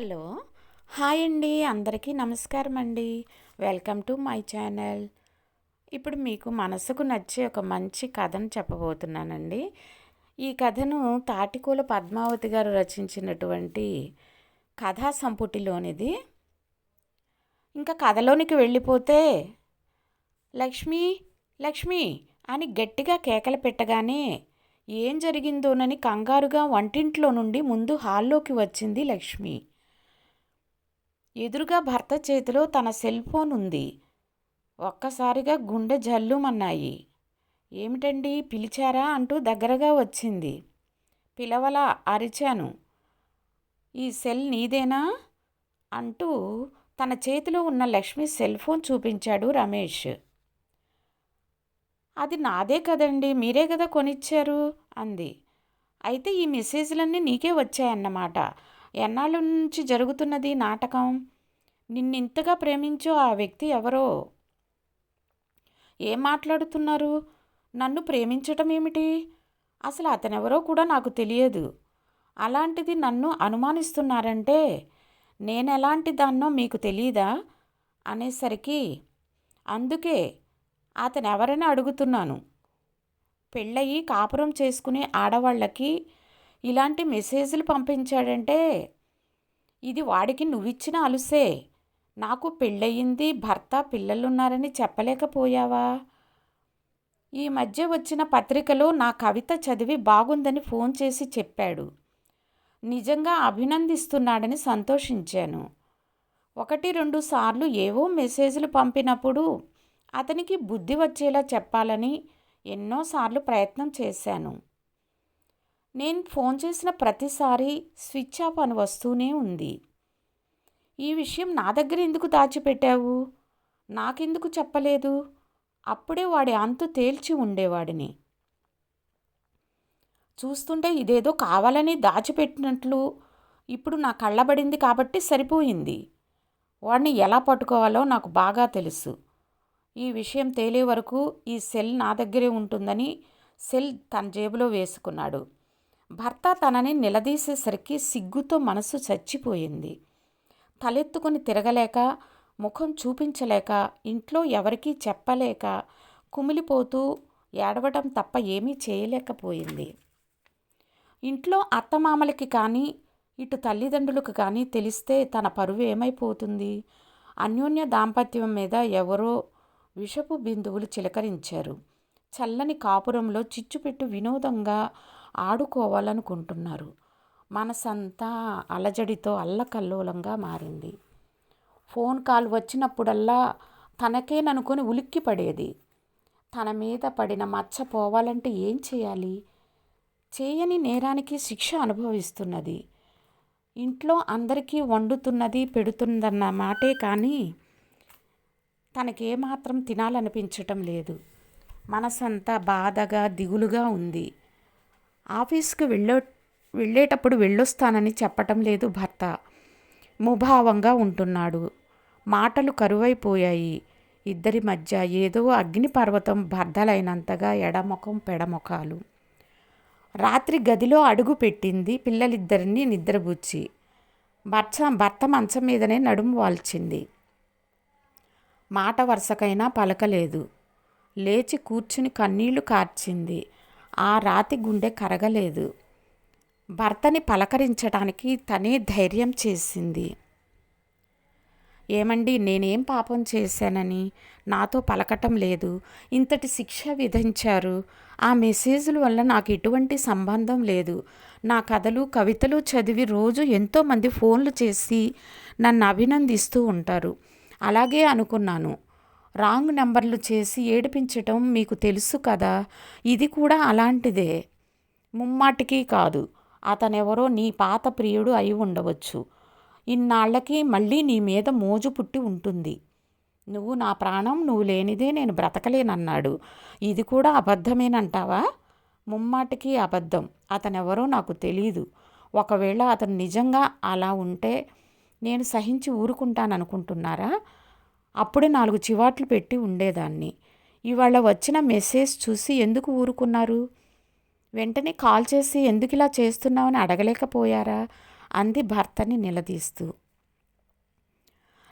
Hello. Hi అండి అందరికీ నమస్కారం అండి వెల్కమ్ టు మై ఛానల్. ఇప్పుడు మీకు మనసుకు నచ్చే ఒక మంచి కథను చెప్పబోతున్నానండి. ఈ కథను తాటికూల పద్మావతి గారు రచించినటువంటి కథా సంపుటిలోనిది. ఇంకా కథలోనికి వెళ్ళిపోతే లక్ష్మి లక్ష్మి అని గట్టిగా కేకలు పెట్టగానే ఏం జరిగిందోనని కంగారుగా వంటింట్లో నుండి ముందు హాల్లోకి వచ్చింది లక్ష్మి. ఎదురుగా భర్త చేతిలో తన సెల్ ఫోన్ ఉంది. ఒక్కసారిగా గుండె జల్లుమన్నాయి. ఏమిటండి? పిలిచారా? అంటూ దగ్గరగా వచ్చింది. పిలవలా అరిచాను. ఈ సెల్ నీదేనా? అంటూ తన చేతిలో ఉన్న లక్ష్మి సెల్ ఫోన్ చూపించాడు రమేష్. అది నాదే కదండి? మీరే కదా కొనిచ్చారు? అంది. అయితే ఈ మెసేజ్లన్నీ నీకే వచ్చాయన్నమాట. ఎన్నాళ్ళ నుంచి జరుగుతున్నది నాటకం? నిన్నింతగా ప్రేమించో ఆ వ్యక్తి ఎవరో? ఏం మాట్లాడుతున్నారు? నన్ను ప్రేమించటం ఏమిటి? అసలు అతనెవరో కూడా నాకు తెలియదు. అలాంటిది నన్ను అనుమానిస్తున్నారంటే నేను ఎలాంటి దాన్నో మీకు తెలియదా అనేసరికి అందుకే అతను ఎవరని అడుగుతున్నాను. పెళ్ళయి కాపురం చేసుకునే ఆడవాళ్ళకి ఇలాంటి మెసేజ్లు పంపించాడంటే ఇది వాడికి నువ్విచ్చిన అలుసే. నాకు పెళ్ళయింది భర్త పిల్లలున్నారని చెప్పలేకపోయావా? ఈ మధ్య వచ్చిన పత్రికలో నా కవిత చదివి బాగుందని ఫోన్ చేసి చెప్పాడు. నిజంగా అభినందిస్తున్నాడని సంతోషించాను. ఒకటి రెండు సార్లు ఏవో మెసేజ్లు పంపినప్పుడు అతనికి బుద్ధి వచ్చేలా చెప్పాలని ఎన్నోసార్లు ప్రయత్నం చేశాను. నేను ఫోన్ చేసిన ప్రతిసారి స్విచ్ ఆఫ్ అని వస్తూనే ఉంది. ఈ విషయం నా దగ్గర ఎందుకు దాచిపెట్టావు? నాకెందుకు చెప్పలేదు? అప్పుడే వాడి అంతు తేల్చి ఉండేవాడిని. చూస్తుంటే ఇదేదో కావాలని దాచిపెట్టినట్లు ఇప్పుడు నా కళ్ళబడింది కాబట్టి సరిపోయింది. వాడిని ఎలా పట్టుకోవాలో నాకు బాగా తెలుసు. ఈ విషయం తేలే వరకు ఈ సెల్ నా దగ్గరే ఉంటుందని సెల్ తన జేబులో వేసుకున్నాడు. భర్త తనని నిలదీసేసరికి సిగ్గుతో మనసు చచ్చిపోయింది. తలెత్తుకుని తిరగలేక ముఖం చూపించలేక ఇంట్లో ఎవరికీ చెప్పలేక కుమిలిపోతూ ఏడవటం తప్ప ఏమీ చేయలేకపోయింది. ఇంట్లో అత్తమామలకి కానీ ఇటు తల్లిదండ్రులకు కానీ తెలిస్తే తన పరువు ఏమైపోతుంది? అన్యోన్య దాంపత్యం మీద ఎవరో విషపు బిందువులు చిలకరించారు. చల్లని కాపురంలో చిచ్చుపెట్టు వినోదంగా ఆడుకోవాలనుకుంటున్నారు. మనసంతా అలజడితో అల్లకల్లోలంగా మారింది. ఫోన్ కాల్ వచ్చినప్పుడల్లా తనకేననుకొని ఉలిక్కి పడేది. తన మీద పడిన మచ్చ పోవాలంటే ఏం చేయాలి? చేయని నేరానికి శిక్ష అనుభవిస్తున్నది. ఇంట్లో అందరికీ వండుతున్నది పెడుతుందన్న మాటే కానీ తనకేమాత్రం తినాలనిపించటం లేదు. మనసంతా బాధగా దిగులుగా ఉంది. ఆఫీస్కి వెళ్ళో వెళ్ళేటప్పుడు వెళ్ళొస్తానని చెప్పటం లేదు భర్త. ముభావంగా ఉంటున్నాడు. మాటలు కరువైపోయాయి. ఇద్దరి మధ్య ఏదో అగ్నిపర్వతం బద్దలైనంతగా ఎడముఖం పెడముఖాలు. రాత్రి గదిలో అడుగు పెట్టింది పిల్లలిద్దరిని నిద్రబుచ్చి భర్త భర్త మంచం మీదనే నడుము వాల్చింది. మాట వరుసకైనా పలకలేదు. లేచి కూర్చుని కన్నీళ్ళు కార్చింది. ఆ రాతి గుండె కరగలేదు. భర్తని పలకరించడానికి తనే ధైర్యం చేసింది. ఏమండి నేనేం పాపం చేశానని? నాతో పలకటం లేదు. ఇంతటి శిక్ష విధించారు. ఆ మెసేజ్ల వల్ల నాకు ఎటువంటి సంబంధం లేదు. నా కథలు కవితలు చదివి రోజు ఎంతోమంది ఫోన్లు చేసి నన్ను అభినందిస్తూ ఉంటారు. అలాగే అనుకున్నాను. రాంగ్ నెంబర్లు చేసి ఏడిపించటం మీకు తెలుసు కదా? ఇది కూడా అలాంటిదే. ముమ్మాటికి కాదు. అతనెవరో నీ పాత ప్రియుడు అయి ఉండవచ్చు. ఇన్నాళ్ళకి మళ్ళీ నీ మీద మోజు పుట్టి ఉంటుంది. నువ్వు నా ప్రాణం నువ్వు లేనిదే నేను బ్రతకలేనన్నాడు. ఇది కూడా అబద్ధమేనంటావా? ముమ్మాటికి అబద్ధం. అతనెవరో నాకు తెలీదు. ఒకవేళ అతను నిజంగా అలా ఉంటే నేను సహించి ఊరుకుంటాననుకుంటున్నారా? అప్పుడే నాలుగు చివాట్లు పెట్టి ఉండేదాన్ని. ఇవాళ వచ్చిన మెసేజ్ చూసి ఎందుకు ఊరుకున్నారు? వెంటనే కాల్ చేసి ఎందుకు ఇలా చేస్తున్నావని అడగలేకపోయారా? అంది భర్తని నిలదీస్తూ.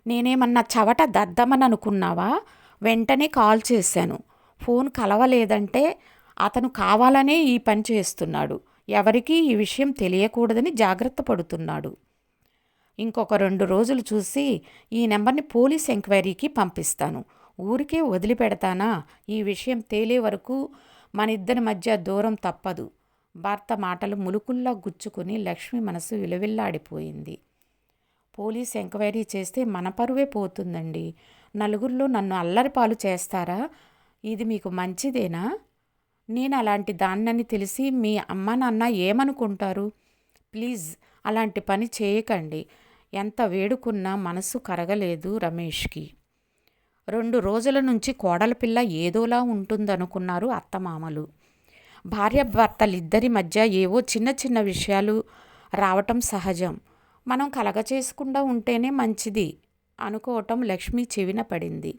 నేనేమన్నా చవట దద్దమని అనుకున్నావా? వెంటనే కాల్ చేశాను. ఫోన్ కలవలేదంటే అతను కావాలనే ఈ పని చేస్తున్నాడు. ఎవరికీ ఈ విషయం తెలియకూడదని జాగ్రత్త పడుతున్నాడు. ఇంకొక రెండు రోజులు చూసి ఈ నెంబర్ని పోలీస్ ఎంక్వైరీకి పంపిస్తాను. ఊరికే వదిలిపెడతానా? ఈ విషయం తేలే వరకు మన ఇద్దరి మధ్య దూరం తప్పదు. భర్త మాటలు ములుకుల్లా గుచ్చుకుని లక్ష్మి మనసు విలువిల్లాడిపోయింది. పోలీస్ ఎంక్వైరీ చేస్తే మన పరువే పోతుందండి. నలుగురిలో నన్ను అల్లరిపాలు చేస్తారా? ఇది మీకు మంచిదేనా? నేను అలాంటి దాన్నని తెలిసి మీ అమ్మ నాన్న ఏమనుకుంటారు? ప్లీజ్ అలాంటి పని చేయకండి. ఎంత వేడుకున్నా మనసు కరగలేదు రమేష్కి. రెండు రోజుల నుంచి కోడలపిల్ల ఏదోలా ఉంటుందనుకున్నారు అత్తమామలు. భార్యాభర్తలిద్దరి మధ్య ఏవో చిన్న చిన్న విషయాలు రావటం సహజం. మనం కలగ చేసుకుండా ఉంటేనే మంచిది అనుకోవటం లక్ష్మి చెవిన పడింది.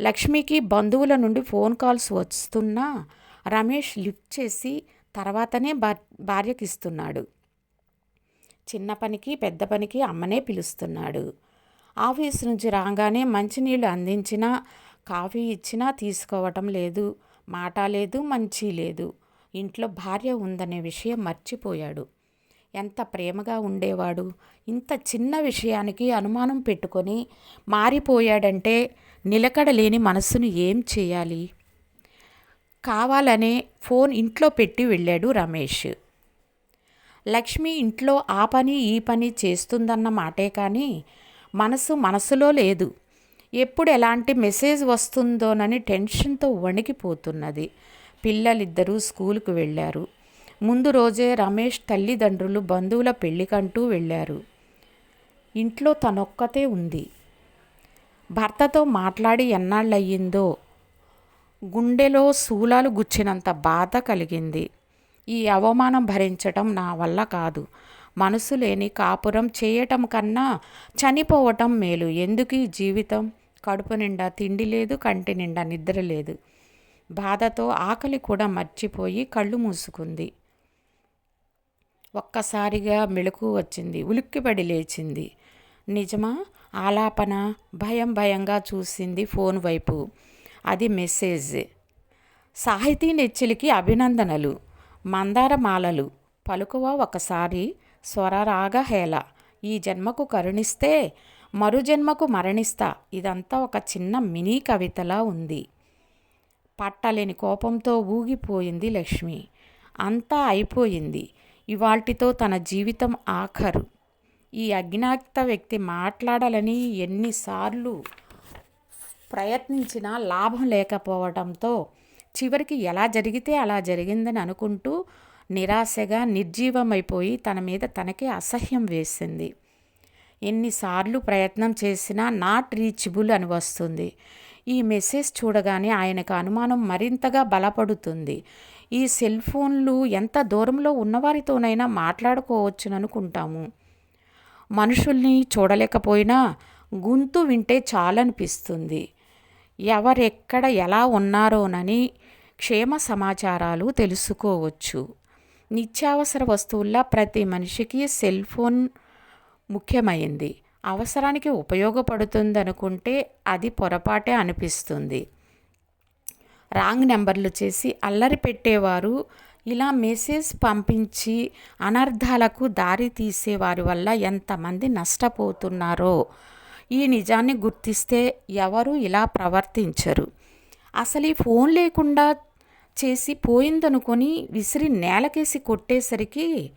లక్ష్మికి బంధువుల నుండి ఫోన్ కాల్స్ వస్తున్నా రమేష్ లిఫ్ట్ చేసి తర్వాతనే భార్యకిస్తున్నాడు. చిన్న పనికి పెద్ద పనికి అమ్మనే పిలుస్తున్నాడు. ఆఫీస్ నుంచి రాగానే మంచినీళ్ళు అందించినా కాఫీ ఇచ్చినా తీసుకోవటం లేదు. మాట లేదు మంచి లేదు. ఇంట్లో భార్య ఉందనే విషయం మర్చిపోయాడు. ఎంత ప్రేమగా ఉండేవాడు. ఇంత చిన్న విషయానికి అనుమానం పెట్టుకొని మారిపోయాడంటే నిలకడలేని మనస్సును ఏం చేయాలి? కావాలనే ఫోన్ ఇంట్లో పెట్టి వెళ్ళాడు రమేష్. లక్ష్మి ఇంట్లో ఆ పని ఈ పని చేస్తుందన్న మాటే కానీ మనసు మనసులో లేదు. ఎప్పుడు ఎలాంటి మెసేజ్ వస్తుందోనని టెన్షన్తో వణికిపోతున్నది. పిల్లలిద్దరూ స్కూలుకు వెళ్ళారు. ముందు రోజే రమేష్ తల్లిదండ్రులు బంధువుల పెళ్ళికంటూ వెళ్ళారు. ఇంట్లో తనొక్కతే ఉంది. భర్తతో మాట్లాడి ఎన్నాళ్ళయ్యిందో గుండెలో శూలాలు గుచ్చినంత బాధ కలిగింది. ఈ అవమానం భరించటం నా వల్ల కాదు. మనసు లేని కాపురం చేయటం కన్నా చనిపోవటం మేలు. ఎందుకు ఈ జీవితం? కడుపు నిండా తిండి లేదు కంటి నిండా నిద్ర లేదు. బాధతో ఆకలి కూడా మర్చిపోయి కళ్ళు మూసుకుంది. ఒక్కసారిగా మెళుకు వచ్చింది. ఉలిక్కిపడి లేచింది. నిజమా? ఆలాపన? భయం భయంగా చూసింది ఫోన్ వైపు. అది మెసేజ్. సాహితీ నెచ్చిలికి అభినందనలు. మందారమాలలు. పలుకువ ఒకసారి స్వరరాగహేళ ఈ జన్మకు కరుణిస్తే మరు జన్మకు మరణిస్తా. ఇదంతా ఒక చిన్న మినీ కవితలా ఉంది. పట్టలేని కోపంతో ఊగిపోయింది లక్ష్మి. అంతా అయిపోయింది. ఇవాల్టితో తన జీవితం ఆఖరు. ఈ అజ్ఞాత వ్యక్తి మాట్లాడాలని ఎన్నిసార్లు ప్రయత్నించినా లాభం లేకపోవడంతో చివరికి ఎలా జరిగితే అలా జరిగిందని అనుకుంటూ నిరాశగా నిర్జీవమైపోయి తన మీద తనకే అసహ్యం వేసింది. ఎన్నిసార్లు ప్రయత్నం చేసినా నాట్ రీచబుల్ అని వస్తుంది. ఈ మెసేజ్ చూడగానే ఆయనకు అనుమానం మరింతగా బలపడుతుంది. ఈ సెల్ ఫోన్లు ఎంత దూరంలో ఉన్నవారితోనైనా మాట్లాడుకోవచ్చుననుకుంటాము మనుషుల్ని చూడలేకపోయినా గొంతు వింటే చాలనిపిస్తుంది. ఎవరెక్కడ ఎలా ఉన్నారోనని క్షేమ సమాచారాలు తెలుసుకోవచ్చు. నిత్యావసర వస్తువుల్లో ప్రతి మనిషికి సెల్ ఫోన్ ముఖ్యమైంది. అవసరానికి ఉపయోగపడుతుంది అనుకుంటే అది పొరపాటే అనిపిస్తుంది. రాంగ్ నెంబర్లు చేసి అల్లరి పెట్టేవారు ఇలా మెసేజ్ పంపించి అనర్థాలకు దారి తీసేవారి వల్ల ఎంతమంది నష్టపోతున్నారో ఈ నిజాన్ని గుర్తిస్తే ఎవరు ఇలా ప్రవర్తించరు. అసలు ఈ ఫోన్ లేకుండా చేసి పోయిందనుకొని విసిరి నేలకేసి కొట్టేసరికి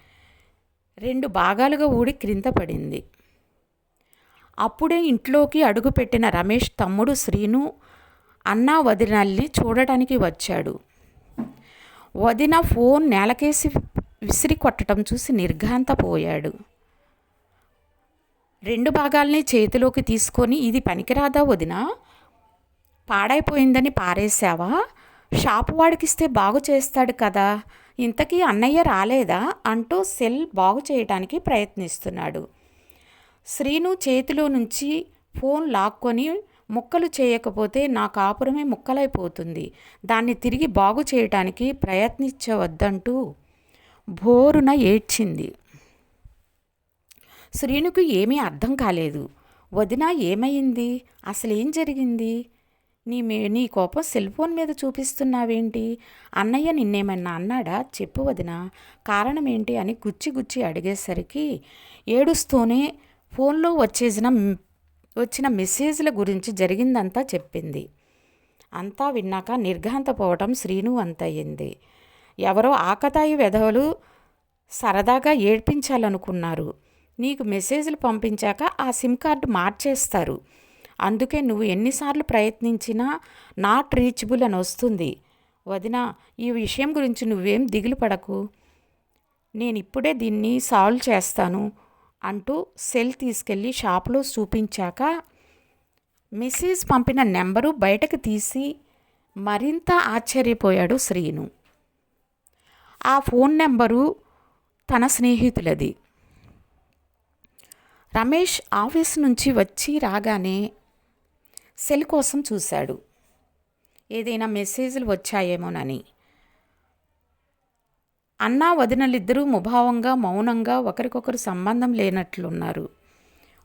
రెండు భాగాలుగా ఊడి క్రింద పడింది. అప్పుడే ఇంట్లోకి అడుగుపెట్టిన రమేష్ తమ్ముడు శ్రీను అన్నా వదినల్ని చూడటానికి వచ్చాడు. వదిన ఫోన్ నేలకేసి విసిరి కొట్టడం చూసి నిర్ఘాంతపోయాడు. రెండు భాగాల్ని చేతిలోకి తీసుకొని ఇది పనికిరాదా వదిన? పాడైపోయిందని పారేశావా? షాపు వాడికిస్తే బాగు చేస్తాడు కదా ఇంతకీ అన్నయ్య రాలేదా అంటూ సెల్ బాగు చేయడానికి ప్రయత్నిస్తున్నాడు. శ్రీను చేతిలో నుంచి ఫోన్ లాక్కొని ముక్కలు చేయకపోతే నా కాపురమే ముక్కలైపోతుంది దాన్ని తిరిగి బాగు చేయటానికి ప్రయత్నించవద్దంటూ బోరున ఏడ్చింది. శ్రీనుకు ఏమీ అర్థం కాలేదు. వదిన ఏమైంది అసలేం జరిగింది? నీ మే నీ కోపం సెల్ ఫోన్ మీద చూపిస్తున్నావేంటి? అన్నయ్య నిన్నేమన్నా అన్నాడా? చెప్పు వదిన. కారణం ఏంటి అని గుచ్చి గుచ్చి అడిగేసరికి ఏడుస్తూనే ఫోన్లో వచ్చేసిన వచ్చిన మెసేజ్ల గురించి జరిగిందంతా చెప్పింది. అంతా విన్నాక నిర్ఘాంతపోవటం శ్రీను అంతయ్యింది. ఎవరో ఆకతాయి వెధవలు సరదాగా ఏడ్పించాలనుకున్నారు. నీకు మెసేజ్లు పంపించాక ఆ సిమ్ కార్డు మార్చేస్తారు. అందుకే నువ్వు ఎన్నిసార్లు ప్రయత్నించినా నాట్ రీచబుల్ అని వస్తుంది. వదిన ఈ విషయం గురించి నువ్వేం దిగులు పడకు. నేను ఇప్పుడే దీన్ని సాల్వ్ చేస్తాను అంటూ సెల్ తీసుకెళ్ళి షాప్లో చూపించాక మెసేజ్ పంపిన నెంబరు బయటకు తీసి మరింత ఆశ్చర్యపోయాడు శ్రీను. ఆ ఫోన్ నెంబరు తన స్నేహితులది. రమేష్ ఆఫీస్ నుంచి వచ్చి రాగానే సెల్ కోసం చూశాడు. ఏదైనా మెసేజ్లు వచ్చాయేమోనని. అన్నా వదినలిద్దరూ ముభావంగా మౌనంగా ఒకరికొకరు సంబంధం లేనట్లున్నారు.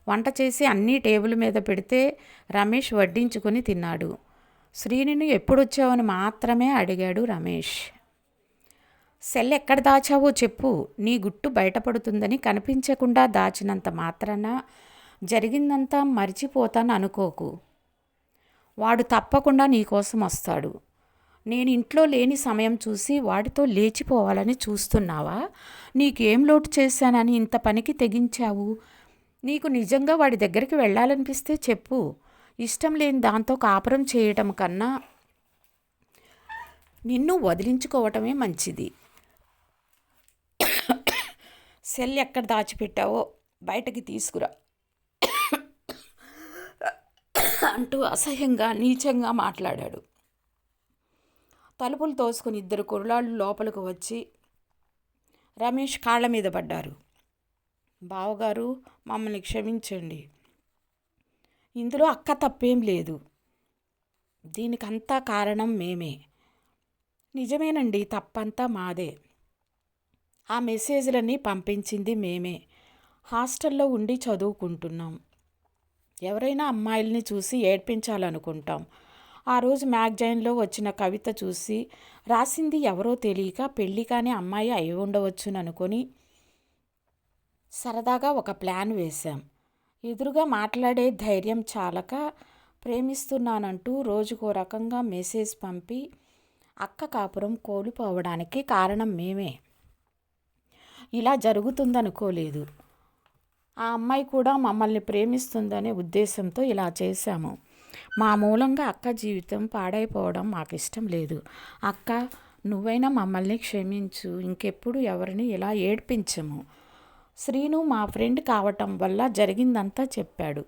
వంట చేసి అన్నీ టేబుల్ మీద పెడితే రమేష్ వడ్డించుకొని తిన్నాడు. శ్రీనిని ఎప్పుడొచ్చావని మాత్రమే అడిగాడు రమేష్. సెల్ ఎక్కడ దాచావో చెప్పు నీ గుట్టు బయటపడుతుందని కనిపించకుండా దాచినంత మాత్రాన జరిగిందంతా మర్చిపోతాను అనుకోకు వాడు తప్పకుండా నీకోసం వస్తాడు. నేను ఇంట్లో లేని సమయం చూసి వాడితో లేచిపోవాలని చూస్తున్నావా? నీకేం లోటు చేశానని ఇంత పనికి తెగించావు? నీకు నిజంగా వాడి దగ్గరికి వెళ్ళాలనిపిస్తే చెప్పు. ఇష్టం లేని దాంతో కాపురం చేయటం కన్నా నిన్ను వదిలించుకోవటమే మంచిది. సెల్ ఎక్కడ దాచిపెట్టావో బయటకి తీసుకురా. అంటూ అసహ్యంగా నీచంగా మాట్లాడాడు. తలుపులు తోసుకుని ఇద్దరు కుర్రాళ్ళు లోపలికి వచ్చి రమేష్ కాళ్ళ మీద పడ్డారు. బావగారు మమ్మల్ని క్షమించండి. ఇందులో అక్క తప్పేం లేదు. దీనికంతా కారణం మేమే. నిజమేనండి తప్పంతా మాదే. ఆ మెసేజ్లన్నీ పంపించింది మేమే. హాస్టల్లో ఉండి చదువుకుంటున్నాం. ఎవరైనా అమ్మాయిల్ని చూసి ఏడ్పించాలనుకుంటాం. ఆ రోజు మ్యాగజైన్లో వచ్చిన కవిత చూసి రాసింది ఎవరో తెలియక పెళ్ళి కానీ అమ్మాయి అయి ఉండవచ్చుననుకొని సరదాగా ఒక ప్లాన్ వేశాం. ఎదురుగా మాట్లాడే ధైర్యం చాలక ప్రేమిస్తున్నానంటూ రోజుకో రకంగా మెసేజ్ పంపి అక్క కాపురం కోల్పోవడానికి కారణం మేమే. ఇలా జరుగుతుందనుకోలేదు. ఆ అమ్మాయి కూడా మమ్మల్ని ప్రేమిస్తుందనే ఉద్దేశంతో ఇలా చేశాము. మా మూలంగా అక్క జీవితం పాడైపోవడం మాకు ఇష్టం లేదు. అక్క నువ్వైనా మమ్మల్ని క్షమించు ఇంకెప్పుడు ఎవరిని ఇలా ఏడ్పించము. శ్రీను మా ఫ్రెండ్ కావటం వల్ల జరిగిందంతా చెప్పాడు.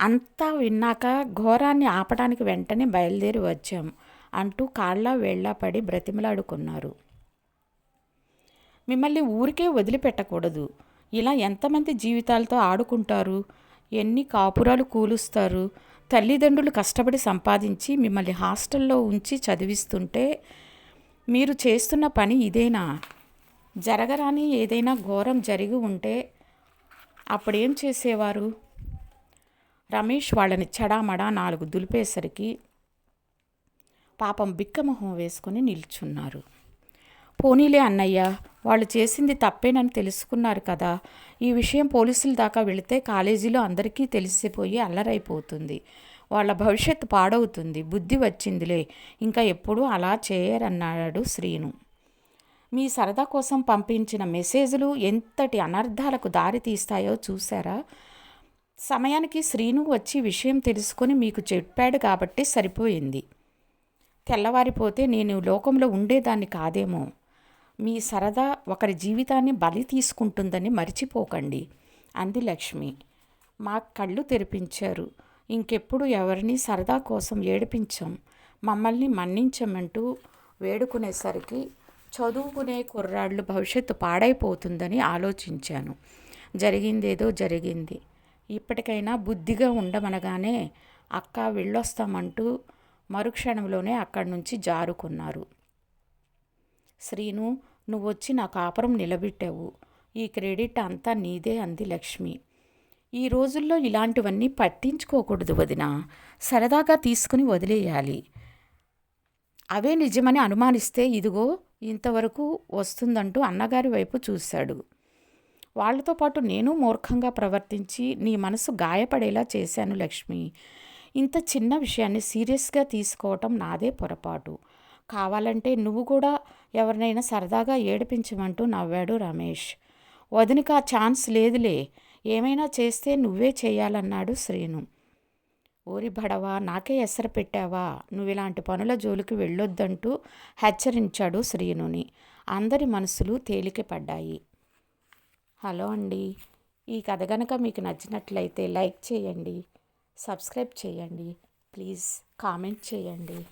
అంతా విన్నాక ఘోరాన్ని ఆపడానికి వెంటనే బయలుదేరి వచ్చాం అంటూ కాళ్ళ వేళ్ళ పడి బ్రతిమలాడుకున్నారు. మిమ్మల్ని ఊరికే వదిలిపెట్టకూడదు. ఇలా ఎంతమంది జీవితాలతో ఆడుకుంటారు? ఎన్ని కాపురాలు కూలుస్తారు? తల్లిదండ్రులు కష్టపడి సంపాదించి మిమ్మల్ని హాస్టల్లో ఉంచి చదివిస్తుంటే మీరు చేస్తున్న పని ఇదేనా? జరగరాని ఏదైనా ఘోరం జరిగి ఉంటే అప్పుడేం చేసేవారు? రమేష్ వాళ్ళని చడామడా నాలుగు దులిపేసరికి పాపం బిక్కమొహం వేసుకుని నిల్చున్నారు. పోనీలే అన్నయ్య వాళ్ళు చేసింది తప్పేనని తెలుసుకున్నారు కదా. ఈ విషయం పోలీసుల దాకా వెళితే కాలేజీలో అందరికీ తెలిసిపోయి అల్లరైపోతుంది. వాళ్ళ భవిష్యత్తు పాడవుతుంది బుద్ధి వచ్చిందిలే. ఇంకా ఎప్పుడూ అలా చేయరన్నాడు శ్రీను. మీ సరదా కోసం పంపించిన మెసేజ్లు ఎంతటి అనర్థాలకు దారి తీస్తాయో చూసారా సమయానికి శ్రీను వచ్చి విషయం తెలుసుకొని మీకు చెప్పాడు కాబట్టి సరిపోయింది. తెల్లవారిపోతే నేను లోకంలో ఉండేదాన్ని కాదేమో. మీ సరదా ఒకరి జీవితాన్ని బలి తీసుకుంటుందని మర్చిపోకండి. అంది లక్ష్మి. మా కళ్ళు తెరిపించారు. ఇంకెప్పుడు ఎవరిని సరదా కోసం ఏడిపించం? మమ్మల్ని మన్నించమంటూ వేడుకునేసరికి చదువుకునే కుర్రాళ్ళు భవిష్యత్తు పాడైపోతుందని ఆలోచించాను. జరిగిందేదో జరిగింది. ఇప్పటికైనా బుద్ధిగా ఉండమనగానే అక్క వెళ్ళొస్తామంటూ మరుక్షణంలోనే అక్కడి నుంచి జారుకున్నారు. శ్రీను నువ్వు వచ్చి నా కాపురం నిలబెట్టావు. ఈ క్రెడిట్ అంతా నీదే అంది లక్ష్మి. ఈ రోజుల్లో ఇలాంటివన్నీ పట్టించుకోకూడదు వదిన. సరదాగా తీసుకుని వదిలేయాలి. అవే నిజమని అనుమానిస్తే ఇదిగో ఇంతవరకు వస్తుందంటూ అన్నగారి వైపు చూశాడు. వాళ్ళతో పాటు నేను మూర్ఖంగా ప్రవర్తించి నీ మనసు గాయపడేలా చేశాను లక్ష్మి. ఇంత చిన్న విషయాన్ని సీరియస్గా తీసుకోవటం నాదే పొరపాటు. కావాలంటే నువ్వు కూడా ఎవరినైనా సరదాగా ఏడిపించమంటూ నవ్వాడు రమేష్. వదినకి ఆ ఛాన్స్ లేదులే. ఏమైనా చేస్తే నువ్వే చేయాలన్నాడు శ్రీను. ఓరి బడవా నాకే ఎసరు పెట్టావా? నువ్వు ఇలాంటి పనుల జోలికి వెళ్ళొద్దంటూ హెచ్చరించాడు శ్రీనుని. అందరి మనసులు తేలిక పడ్డాయి. హలో అండి. ఈ కథ కనుక మీకు నచ్చినట్లయితే లైక్ చేయండి సబ్స్క్రైబ్ చేయండి ప్లీజ్ కామెంట్ చేయండి.